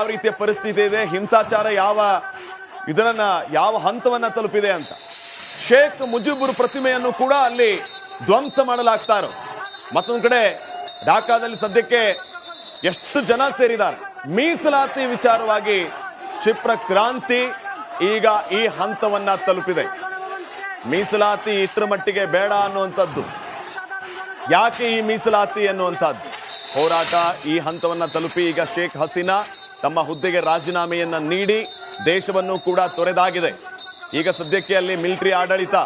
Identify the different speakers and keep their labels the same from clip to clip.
Speaker 1: ಯಾವ ರೀತಿಯ ಪರಿಸ್ಥಿತಿ ಇದೆ, ಹಿಂಸಾಚಾರ ಯಾವ, ಇದನ್ನ ಯಾವ ಹಂತವನ್ನ ತಲುಪಿದೆ ಅಂತ. ಶೇಖ್ ಮುಜಿಬುರ್ ಪ್ರತಿಮೆಯನ್ನು ಕೂಡ ಅಲ್ಲಿ ಧ್ವಂಸ ಮಾಡಲಾಗ್ತಾ ಇರೋ ಮತ್ತೊಂದು ಕಡೆ ಢಾಕಾದಲ್ಲಿ ಸದ್ಯಕ್ಕೆ ಎಷ್ಟು ಜನ ಸೇರಿದ್ದಾರೆ? ಮೀಸಲಾತಿ ವಿಚಾರವಾಗಿ ಕ್ಷಿಪ್ರ ಕ್ರಾಂತಿ ಈಗ ಈ ಹಂತವನ್ನ ತಲುಪಿದೆ. ಮೀಸಲಾತಿ ಇಷ್ಟರ ಮಟ್ಟಿಗೆ ಬೇಡ ಅನ್ನುವಂಥದ್ದು. ಯಾಕೆ ಈ ಮೀಸಲಾತಿ ಅನ್ನುವಂಥದ್ದು? ಹೋರಾಟ ಈ ಹಂತವನ್ನ ತಲುಪಿ ಈಗ ಶೇಖ್ ಹಸೀನಾ ತಮ್ಮ ಹುದ್ದೆಗೆ ರಾಜೀನಾಮೆಯನ್ನು ನೀಡಿ ದೇಶವನ್ನು ಕೂಡ ತೊರೆದಾಗಿದೆ. ಈಗ ಸದ್ಯಕ್ಕೆ ಅಲ್ಲಿ ಮಿಲಿಟರಿ ಆಡಳಿತ.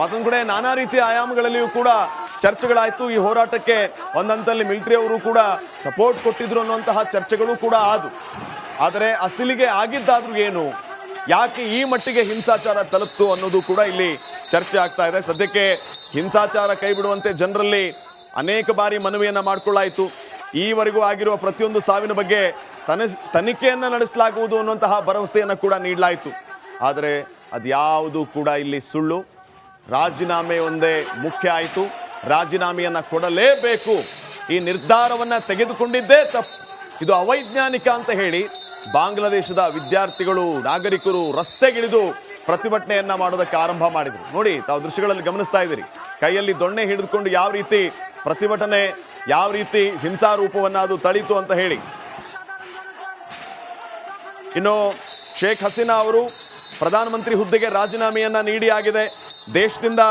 Speaker 1: ಮತ್ತೊಂದು ಕಡೆ ನಾನಾ ರೀತಿಯ ಆಯಾಮಗಳಲ್ಲಿಯೂ ಕೂಡ ಚರ್ಚೆಗಳಾಯಿತು. ಈ ಹೋರಾಟಕ್ಕೆ ಒಂದಂತಲ್ಲಿ ಮಿಲಿಟರಿ ಅವರು ಕೂಡ ಸಪೋರ್ಟ್ ಕೊಟ್ಟಿದ್ರು ಅನ್ನುವಂತಹ ಚರ್ಚೆಗಳು ಕೂಡ ಆದು. ಆದರೆ ಅಸಲಿಗೆ ಆಗಿದ್ದಾದ್ರೂ ಏನು? ಯಾಕೆ ಈ ಮಟ್ಟಿಗೆ ಹಿಂಸಾಚಾರ ತಲುಪ್ತು ಅನ್ನೋದು ಕೂಡ ಇಲ್ಲಿ ಚರ್ಚೆ ಆಗ್ತಾ ಇದೆ. ಸದ್ಯಕ್ಕೆ ಹಿಂಸಾಚಾರ ಕೈ ಬಿಡುವಂತೆ ಜನರಲ್ಲಿ ಅನೇಕ ಬಾರಿ ಮನವಿಯನ್ನು ಮಾಡಿಕೊಳ್ಳಾಯಿತು. ಈವರೆಗೂ ಆಗಿರುವ ಪ್ರತಿಯೊಂದು ಸಾವಿನ ಬಗ್ಗೆ ತನ ತನಿಖೆಯನ್ನು ನಡೆಸಲಾಗುವುದು ಅನ್ನುವಂತಹ ಭರವಸೆಯನ್ನು ಕೂಡ ನೀಡಲಾಯಿತು. ಆದರೆ ಅದ್ಯಾವುದು ಕೂಡ ಇಲ್ಲಿ ಸುಳ್ಳು. ರಾಜೀನಾಮೆ ಒಂದೇ ಮುಖ್ಯ ಆಯಿತು. ರಾಜೀನಾಮೆಯನ್ನು ಕೊಡಲೇಬೇಕು. ಈ ನಿರ್ಧಾರವನ್ನು ತೆಗೆದುಕೊಂಡಿದ್ದೇ ತಪ್ಪು. ಇದು ಅವೈಜ್ಞಾನಿಕ ಅಂತ ಹೇಳಿ ಬಾಂಗ್ಲಾದೇಶದ ವಿದ್ಯಾರ್ಥಿಗಳು, ನಾಗರಿಕರು ರಸ್ತೆಗಿಳಿದು ಪ್ರತಿಭಟನೆಯನ್ನು ಮಾಡೋದಕ್ಕೆ ಆರಂಭ ಮಾಡಿದರು. ನೋಡಿ, ತಾವು ದೃಶ್ಯಗಳಲ್ಲಿ ಗಮನಿಸ್ತಾ ಇದ್ದೀರಿ. ಕೈಯಲ್ಲಿ ದೊಣ್ಣೆ ಹಿಡಿದುಕೊಂಡು ಯಾವ ರೀತಿ ಪ್ರತಿಭಟನೆ ಯಾವ ರೀತಿ ಹಿಂಸಾ ರೂಪವನ್ನು ಅದು ತಳೀತು ಅಂತ ಹೇಳಿ. ಇನ್ನು ಶೇಖ್ ಹಸೀನಾ ಅವರು ಪ್ರಧಾನಮಂತ್ರಿ ಹುದ್ದೆಗೆ ರಾಜೀನಾಮೆಯನ್ನು ನೀಡಿ ಆಗಿದೆ. ದೇಶದಿಂದ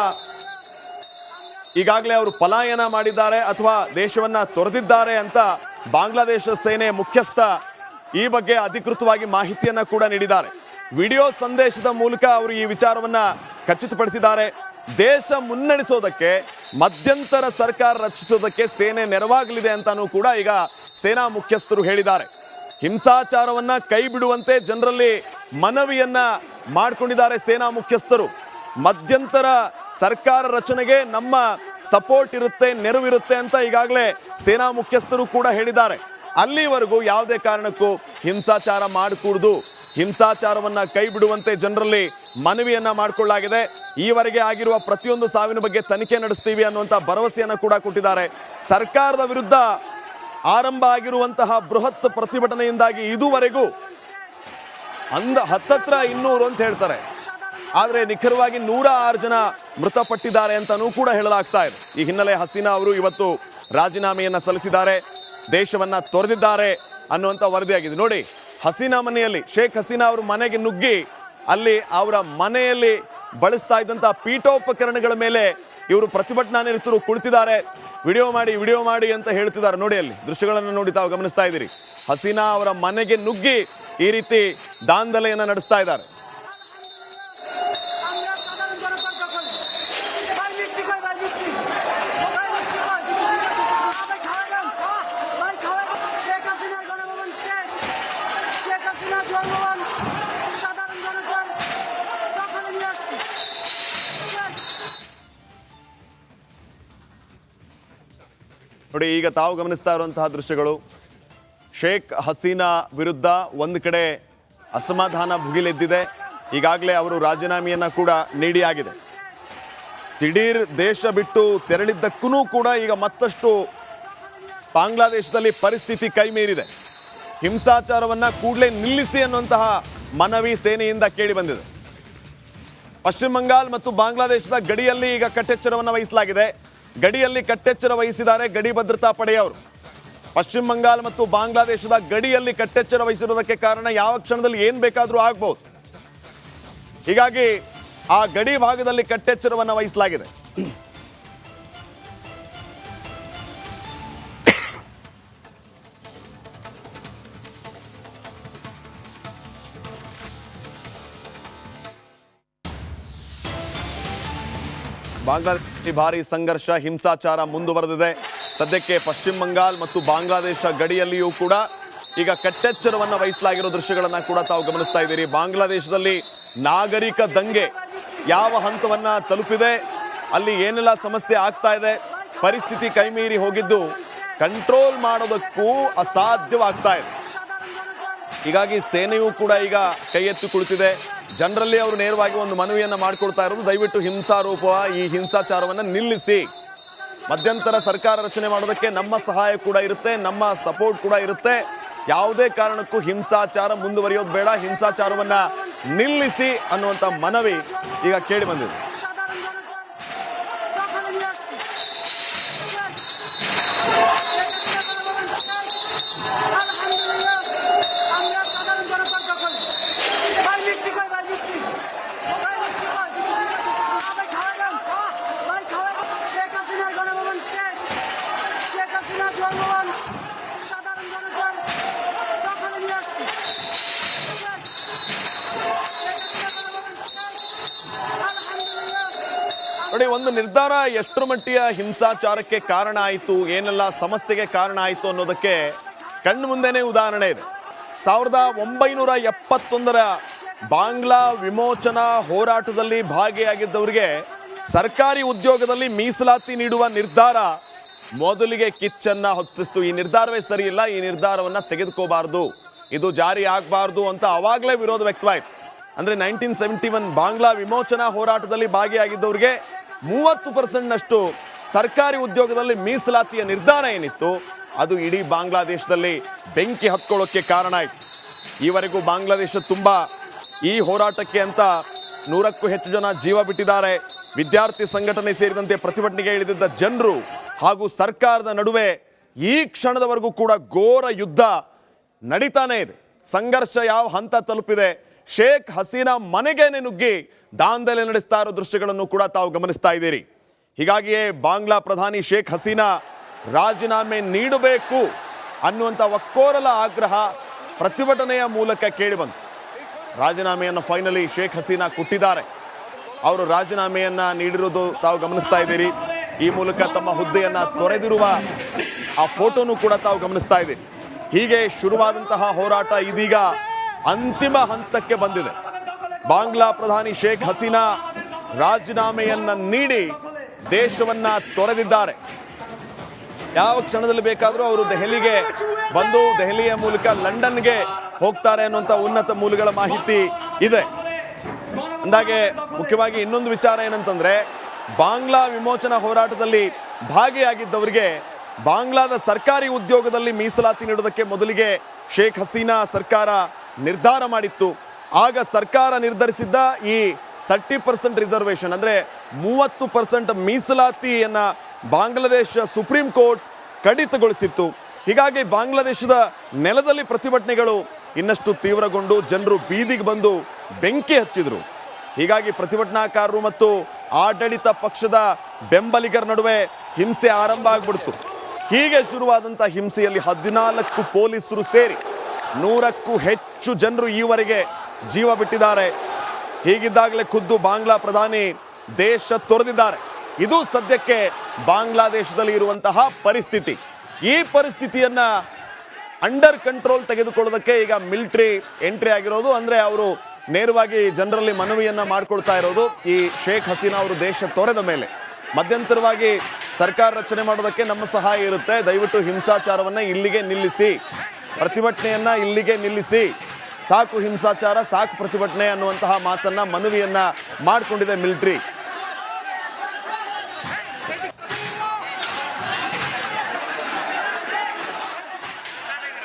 Speaker 1: ಈಗಾಗಲೇ ಅವರು ಪಲಾಯನ ಮಾಡಿದ್ದಾರೆ ಅಥವಾ ದೇಶವನ್ನು ತೊರೆದಿದ್ದಾರೆ ಅಂತ ಬಾಂಗ್ಲಾದೇಶ ಸೇನೆ ಮುಖ್ಯಸ್ಥ ಈ ಬಗ್ಗೆ ಅಧಿಕೃತವಾಗಿ ಮಾಹಿತಿಯನ್ನು ಕೂಡ ನೀಡಿದ್ದಾರೆ. ವಿಡಿಯೋ ಸಂದೇಶದ ಮೂಲಕ ಅವರು ಈ ವಿಚಾರವನ್ನು ಖಚಿತಪಡಿಸಿದ್ದಾರೆ. ದೇಶ ಮುನ್ನಡೆಸೋದಕ್ಕೆ, ಮಧ್ಯಂತರ ಸರ್ಕಾರ ರಚಿಸೋದಕ್ಕೆ ಸೇನೆ ನೆರವಾಗಲಿದೆ ಅಂತಾನೂ ಕೂಡ ಈಗ ಸೇನಾ ಮುಖ್ಯಸ್ಥರು ಹೇಳಿದ್ದಾರೆ. ಹಿಂಸಾಚಾರವನ್ನ ಕೈ ಬಿಡುವಂತೆ ಜನರಲ್ಲಿ ಮನವಿಯನ್ನ ಮಾಡಿಕೊಂಡಿದ್ದಾರೆ ಸೇನಾ ಮುಖ್ಯಸ್ಥರು. ಮಧ್ಯಂತರ ಸರ್ಕಾರ ರಚನೆಗೆ ನಮ್ಮ ಸಪೋರ್ಟ್ ಇರುತ್ತೆ, ನೆರವಿರುತ್ತೆ ಅಂತ ಈಗಾಗಲೇ ಸೇನಾ ಮುಖ್ಯಸ್ಥರು ಕೂಡ ಹೇಳಿದ್ದಾರೆ. ಅಲ್ಲಿವರೆಗೂ ಯಾವುದೇ ಕಾರಣಕ್ಕೂ ಹಿಂಸಾಚಾರ ಮಾಡಕೂಡದು ಹಿಂಸಾಚಾರವನ್ನ ಕೈ ಬಿಡುವಂತೆ ಜನರಲ್ಲಿ ಮನವಿಯನ್ನ ಮಾಡಿಕೊಳ್ಳಲಾಗಿದೆ. ಈವರೆಗೆ ಆಗಿರುವ ಪ್ರತಿಯೊಂದು ಸಾವಿನ ಬಗ್ಗೆ ತನಿಖೆ ನಡೆಸ್ತೀವಿ ಅನ್ನುವಂಥ ಭರವಸೆಯನ್ನ ಕೂಡ ಕೊಟ್ಟಿದ್ದಾರೆ. ಸರ್ಕಾರದ ವಿರುದ್ಧ ಆರಂಭ ಆಗಿರುವಂತಹ ಬೃಹತ್ ಪ್ರತಿಭಟನೆಯಿಂದಾಗಿ ಇದುವರೆಗೂ ಅಂದ ಹತ್ತತ್ರ ಇನ್ನೂರು ಅಂತ ಹೇಳ್ತಾರೆ. ಆದರೆ ನಿಖರವಾಗಿ ನೂರ ಆರು ಜನ ಮೃತಪಟ್ಟಿದ್ದಾರೆ ಅಂತಾನೂ ಕೂಡ ಹೇಳಲಾಗ್ತಾ ಇದೆ. ಈ ಹಿನ್ನೆಲೆ ಹಸೀನಾ ಅವರು ಇವತ್ತು ರಾಜೀನಾಮೆಯನ್ನು ಸಲ್ಲಿಸಿದ್ದಾರೆ. ದೇಶವನ್ನ ತೊರೆದಿದ್ದಾರೆ ಅನ್ನುವಂಥ ವರದಿಯಾಗಿದೆ. ನೋಡಿ ಹಸೀನಾ ಮನೆಯಲ್ಲಿ ಶೇಖ್ ಹಸೀನಾ ಅವರು ಮನೆಗೆ ನುಗ್ಗಿ ಅಲ್ಲಿ ಅವರ ಮನೆಯಲ್ಲಿ ಬಳಸ್ತಾ ಇದ್ದಂಥ ಪೀಠೋಪಕರಣಗಳ ಮೇಲೆ ಇವರು ಪ್ರತಿಭಟನಾ ನಿರತರು ಕುಳಿತಿದ್ದಾರೆ. ವಿಡಿಯೋ ಮಾಡಿ ವಿಡಿಯೋ ಮಾಡಿ ಅಂತ ಹೇಳ್ತಿದ್ದಾರೆ. ನೋಡಿ ಅಲ್ಲಿ ದೃಶ್ಯಗಳನ್ನು ನೋಡಿ ತಾವು ಗಮನಿಸ್ತಾ ಇದ್ದೀರಿ. ಹಸೀನಾ ಅವರ ಮನೆಗೆ ನುಗ್ಗಿ ಈ ರೀತಿ ದಾಂಧಲೆಯನ್ನು ನಡೆಸ್ತಾ ಇದ್ದಾರೆ. ನೋಡಿ, ಈಗ ತಾವು ಗಮನಿಸ್ತಾ ಇರುವಂತಹ ದೃಶ್ಯಗಳು. ಶೇಖ್ ಹಸೀನಾ ವಿರುದ್ಧ ಒಂದು ಕಡೆ ಅಸಮಾಧಾನ ಭುಗಿಲೆದ್ದಿದೆ. ಈಗಾಗಲೇ ಅವರು ರಾಜೀನಾಮೆಯನ್ನು ಕೂಡ ನೀಡಿ ಆಗಿದೆ. ದಿಢೀರ್ ದೇಶ ಬಿಟ್ಟು ತೆರಳಿದ್ದಕ್ಕೂ ಕೂಡ ಈಗ ಮತ್ತಷ್ಟು ಬಾಂಗ್ಲಾದೇಶದಲ್ಲಿ ಪರಿಸ್ಥಿತಿ ಕೈಮೀರಿದೆ. ಹಿಂಸಾಚಾರವನ್ನ ಕೂಡಲೇ ನಿಲ್ಲಿಸಿ ಅನ್ನುವಂತಹ ಮನವಿ ಸೇನೆಯಿಂದ ಕೇಳಿ ಬಂದಿದೆ. ಪಶ್ಚಿಮ ಬಂಗಾಲ್ ಮತ್ತು ಬಾಂಗ್ಲಾದೇಶದ ಗಡಿಯಲ್ಲಿ ಈಗ ಕಟ್ಟೆಚ್ಚರವನ್ನು ವಹಿಸಲಾಗಿದೆ. ಗಡಿಯಲ್ಲಿ ಕಟ್ಟೆಚ್ಚರ ವಹಿಸಿದ್ದಾರೆ ಗಡಿ ಭದ್ರತಾ ಪಡೆಯವರು. ಪಶ್ಚಿಮ ಬಂಗಾಲ್ ಮತ್ತು ಬಾಂಗ್ಲಾದೇಶದ ಗಡಿಯಲ್ಲಿ ಕಟ್ಟೆಚ್ಚರ ವಹಿಸಿರುವುದಕ್ಕೆ ಕಾರಣ ಯಾವ ಕ್ಷಣದಲ್ಲಿ ಏನ್ ಬೇಕಾದರೂ ಆಗ್ಬಹುದು ಹೀಗಾಗಿ ಆ ಗಡಿ ಭಾಗದಲ್ಲಿ ಕಟ್ಟೆಚ್ಚರವನ್ನು ವಹಿಸಲಾಗಿದೆ. ಬಾಂಗ್ಲಾದೇಶದಲ್ಲಿ ಭಾರಿ ಸಂಘರ್ಷ, ಹಿಂಸಾಚಾರ ಮುಂದುವರೆದಿದೆ. ಸದ್ಯಕ್ಕೆ ಪಶ್ಚಿಮ ಬಂಗಾಲ್ ಮತ್ತು ಬಾಂಗ್ಲಾದೇಶ ಗಡಿಯಲ್ಲಿಯೂ ಕೂಡ ಈಗ ಕಟ್ಟೆಚ್ಚರವನ್ನು ವಹಿಸಲಾಗಿರೋ ದೃಶ್ಯಗಳನ್ನು ಕೂಡ ತಾವು ಗಮನಿಸ್ತಾ ಇದ್ದೀರಿ. ಬಾಂಗ್ಲಾದೇಶದಲ್ಲಿ ನಾಗರಿಕ ದಂಗೆ ಯಾವ ಹಂತವನ್ನು ತಲುಪಿದೆ, ಅಲ್ಲಿ ಏನೆಲ್ಲ ಸಮಸ್ಯೆ ಆಗ್ತಾ ಇದೆ, ಪರಿಸ್ಥಿತಿ ಕೈಮೀರಿ ಹೋಗಿದ್ದು ಕಂಟ್ರೋಲ್ ಮಾಡೋದಕ್ಕೂ ಅಸಾಧ್ಯವಾಗ್ತಾ ಇದೆ. ಹೀಗಾಗಿ ಸೇನೆಯೂ ಕೂಡ ಈಗ ಕೈ ಎತ್ತು ಕುಳಿತಿದೆ. ಜನರಲ್ಲಿ ಅವರು ನೇರವಾಗಿ ಒಂದು ಮನವಿಯನ್ನು ಮಾಡಿಕೊಳ್ತಾ ಇರೋದು, ದಯವಿಟ್ಟು ಹಿಂಸಾರೂಪ ಈ ಹಿಂಸಾಚಾರವನ್ನು ನಿಲ್ಲಿಸಿ. ಮಧ್ಯಂತರ ಸರ್ಕಾರ ರಚನೆ ಮಾಡೋದಕ್ಕೆ ನಮ್ಮ ಸಹಾಯ ಕೂಡ ಇರುತ್ತೆ, ನಮ್ಮ ಸಪೋರ್ಟ್ ಕೂಡ ಇರುತ್ತೆ. ಯಾವುದೇ ಕಾರಣಕ್ಕೂ ಹಿಂಸಾಚಾರ ಮುಂದುವರಿಯೋದು ಬೇಡ, ಹಿಂಸಾಚಾರವನ್ನು ನಿಲ್ಲಿಸಿ ಅನ್ನುವಂಥ ಮನವಿ ಈಗ ಕೇಳಿ ಬಂದಿದೆ. ನೋಡಿ, ಒಂದು ನಿರ್ಧಾರ ಎಷ್ಟರ ಮಟ್ಟಿಯ ಹಿಂಸಾಚಾರಕ್ಕೆ ಕಾರಣ ಆಯಿತು, ಏನೆಲ್ಲ ಸಮಸ್ಯೆಗೆ ಕಾರಣ ಆಯಿತು ಅನ್ನೋದಕ್ಕೆ ಕಣ್ಣು ಮುಂದೆನೇ ಉದಾಹರಣೆ ಇದೆ. ಸಾವಿರದ ಒಂಬೈನೂರ ಎಪ್ಪತ್ತೊಂದರ ಬಾಂಗ್ಲಾ ವಿಮೋಚನಾ ಹೋರಾಟದಲ್ಲಿ ಭಾಗಿಯಾಗಿದ್ದವರಿಗೆ ಸರ್ಕಾರಿ ಉದ್ಯೋಗದಲ್ಲಿ ಮೀಸಲಾತಿ ನೀಡುವ ನಿರ್ಧಾರ ಮೊದಲಿಗೆ ಕಿಚ್ಚನ್ನ ಹೊತ್ತಿಸ್ತು. ಈ ನಿರ್ಧಾರವೇ ಸರಿಯಿಲ್ಲ, ಈ ನಿರ್ಧಾರವನ್ನ ತೆಗೆದುಕೋಬಾರದು. ಇದು ಜಾರಿ ಆಗಬಾರ್ದು ಅಂತ ಅವಾಗಲೇ ವಿರೋಧ ವ್ಯಕ್ತವಾಯಿತು. ಅಂದ್ರೆ ನೈನ್ಟೀನ್ ಸೆವೆಂಟಿ ಒನ್ ಬಾಂಗ್ಲಾ ವಿಮೋಚನಾ ಹೋರಾಟದಲ್ಲಿ ಭಾಗಿಯಾಗಿದ್ದವರಿಗೆ ಮೂವತ್ತು ಪರ್ಸೆಂಟ್ನಷ್ಟು ಸರ್ಕಾರಿ ಉದ್ಯೋಗದಲ್ಲಿ ಮೀಸಲಾತಿಯ ನಿರ್ಧಾರ ಏನಿತ್ತು? ಅದು ಇಡೀ ಬಾಂಗ್ಲಾದೇಶದಲ್ಲಿ ಬೆಂಕಿ ಹತ್ಕೊಳ್ಳೋಕ್ಕೆ ಕಾರಣ ಆಯಿತು. ಈವರೆಗೂ ಬಾಂಗ್ಲಾದೇಶ ತುಂಬ ಈ ಹೋರಾಟಕ್ಕೆ ಅಂತ ನೂರಕ್ಕೂ ಹೆಚ್ಚು ಜನ ಜೀವ ಬಿಟ್ಟಿದ್ದಾರೆ. ವಿದ್ಯಾರ್ಥಿ ಸಂಘಟನೆ ಸೇರಿದಂತೆ ಪ್ರತಿಭಟನೆಗೆ ಇಳಿದಿದ್ದ ಜನರು ಹಾಗೂ ಸರ್ಕಾರದ ನಡುವೆ ಈ ಕ್ಷಣದವರೆಗೂ ಕೂಡ ಘೋರ ಯುದ್ಧ ನಡೀತಾನೆ ಇದೆ. ಸಂಘರ್ಷ ಯಾವ ಹಂತ ತಲುಪಿದೆ? ಶೇಖ್ ಹಸೀನಾ ಮನೆಗೇನೆ ನುಗ್ಗಿ ದಾಂಧಲೆ ನಡೆಸ್ತಾ ಇರೋ ದೃಶ್ಯಗಳನ್ನು ಕೂಡ ತಾವು ಗಮನಿಸ್ತಾ ಇದ್ದೀರಿ. ಹೀಗಾಗಿಯೇ ಬಾಂಗ್ಲಾ ಪ್ರಧಾನಿ ಶೇಖ್ ಹಸೀನಾ ರಾಜೀನಾಮೆ ನೀಡಬೇಕು ಅನ್ನುವಂಥ ಒಕ್ಕೋರಲ ಆಗ್ರಹ ಪ್ರತಿಭಟನೆಯ ಮೂಲಕ ಕೇಳಿಬಂತು ರಾಜೀನಾಮೆಯನ್ನು ಫೈನಲಿ ಶೇಖ್ ಹಸೀನಾ ಕೊಟ್ಟಿದ್ದಾರೆ. ಅವರು ರಾಜೀನಾಮೆಯನ್ನು ನೀಡಿರೋದು ತಾವು ಗಮನಿಸ್ತಾ ಇದ್ದೀರಿ. ಈ ಮೂಲಕ ತಮ್ಮ ಹುದ್ದೆಯನ್ನು ತೊರೆದಿರುವ ಆ ಫೋಟೋನು ಕೂಡ ತಾವು ಗಮನಿಸ್ತಾ ಇದ್ದೀರಿ. ಹೀಗೆ ಶುರುವಾದಂತಹ ಹೋರಾಟ ಇದೀಗ ಅಂತಿಮ ಹಂತಕ್ಕೆ ಬಂದಿದೆ. ಬಾಂಗ್ಲಾ ಪ್ರಧಾನಿ ಶೇಖ್ ಹಸೀನಾ ರಾಜೀನಾಮೆಯನ್ನ ನೀಡಿ ದೇಶವನ್ನ ತೊರೆದಿದ್ದಾರೆ. ಯಾವ ಕ್ಷಣದಲ್ಲಿ ಬೇಕಾದರೂ ಅವರು ದೆಹಲಿಗೆ ಬಂದು ದೆಹಲಿಯ ಮೂಲಕ ಲಂಡನ್ಗೆ ಹೋಗ್ತಾರೆ ಅನ್ನುವಂಥ ಉನ್ನತ ಮೂಲಗಳ ಮಾಹಿತಿ ಇದೆ. ಅಂದಾಗೆ ಮುಖ್ಯವಾಗಿ ಇನ್ನೊಂದು ವಿಚಾರ ಏನಂತಂದ್ರೆ, ಬಾಂಗ್ಲಾ ವಿಮೋಚನಾ ಹೋರಾಟದಲ್ಲಿ ಭಾಗಿಯಾಗಿದ್ದವರಿಗೆ ಬಾಂಗ್ಲಾದ ಸರ್ಕಾರಿ ಉದ್ಯೋಗದಲ್ಲಿ ಮೀಸಲಾತಿ ನೀಡೋದಕ್ಕೆ ಮೊದಲಿಗೆ ಶೇಖ್ ಹಸೀನಾ ಸರ್ಕಾರ ನಿರ್ಧಾರ ಮಾಡಿತ್ತು. ಆಗ ಸರ್ಕಾರ ನಿರ್ಧರಿಸಿದ್ದ ಈ ತರ್ಟಿ ಪರ್ಸೆಂಟ್ ರಿಸರ್ವೇಷನ್ ಅಂದರೆ ಮೂವತ್ತು ಪರ್ಸೆಂಟ್ ಮೀಸಲಾತಿಯನ್ನು ಬಾಂಗ್ಲಾದೇಶ ಸುಪ್ರೀಂ ಕೋರ್ಟ್ ಕಡಿತಗೊಳಿಸಿತ್ತು. ಹೀಗಾಗಿ ಬಾಂಗ್ಲಾದೇಶದ ನೆಲದಲ್ಲಿ ಪ್ರತಿಭಟನೆಗಳು ಇನ್ನಷ್ಟು ತೀವ್ರಗೊಂಡು ಜನರು ಬೀದಿಗೆ ಬಂದು ಬೆಂಕಿ ಹಚ್ಚಿದರು. ಹೀಗಾಗಿ ಪ್ರತಿಭಟನಾಕಾರರು ಮತ್ತು ಆಡಳಿತ ಪಕ್ಷದ ಬೆಂಬಲಿಗರ ನಡುವೆ ಹಿಂಸೆ ಆರಂಭ ಆಗ್ಬಿಡ್ತು. ಹೀಗೆ ಶುರುವಾದಂಥ ಹಿಂಸೆಯಲ್ಲಿ ಹದಿನಾಲ್ಕು ಪೊಲೀಸರು ಸೇರಿ ನೂರಕ್ಕೂ ಹೆಚ್ಚು ಜನರು ಈವರೆಗೆ ಜೀವ ಬಿಟ್ಟಿದ್ದಾರೆ. ಹೀಗಿದ್ದಾಗಲೇ ಖುದ್ದು ಬಾಂಗ್ಲಾ ಪ್ರಧಾನಿ ದೇಶ ತೊರೆದಿದ್ದಾರೆ. ಇದು ಸದ್ಯಕ್ಕೆ ಬಾಂಗ್ಲಾದೇಶದಲ್ಲಿ ಇರುವಂತಹ ಪರಿಸ್ಥಿತಿ. ಈ ಪರಿಸ್ಥಿತಿಯನ್ನ ಅಂಡರ್ ಕಂಟ್ರೋಲ್ ತೆಗೆದುಕೊಳ್ಳೋದಕ್ಕೆ ಈಗ ಮಿಲಿಟ್ರಿ ಎಂಟ್ರಿ ಆಗಿರೋದು. ಅಂದ್ರೆ ಅವರು ನೇರವಾಗಿ ಜನರಲ್ಲಿ ಮನವಿಯನ್ನು ಮಾಡ್ಕೊಳ್ತಾ ಇರೋದು ಈ ಶೇಖ್ ಹಸೀನಾ ಅವರು ದೇಶ ತೊರೆದ ಮೇಲೆ. ಮಧ್ಯಂತರವಾಗಿ ಸರ್ಕಾರ ರಚನೆ ಮಾಡೋದಕ್ಕೆ ನಮ್ಮ ಸಹಾಯ ಇರುತ್ತೆ. ದಯವಿಟ್ಟು ಹಿಂಸಾಚಾರವನ್ನ ಇಲ್ಲಿಗೆ ನಿಲ್ಲಿಸಿ. ಪ್ರತಿಭಟನೆಯನ್ನ ಇಲ್ಲಿಗೆ ನಿಲ್ಲಿಸಿ. ಸಾಕು ಹಿಂಸಾಚಾರ, ಸಾಕು ಪ್ರತಿಭಟನೆ ಅನ್ನುವಂತಹ ಮಾತನ್ನ ಮನವಿಯನ್ನು ಮಾಡಿಕೊಂಡಿದೆ ಮಿಲಿಟರಿ.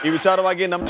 Speaker 1: ಈ ವಿಚಾರವಾಗಿ ನಮ್ಮ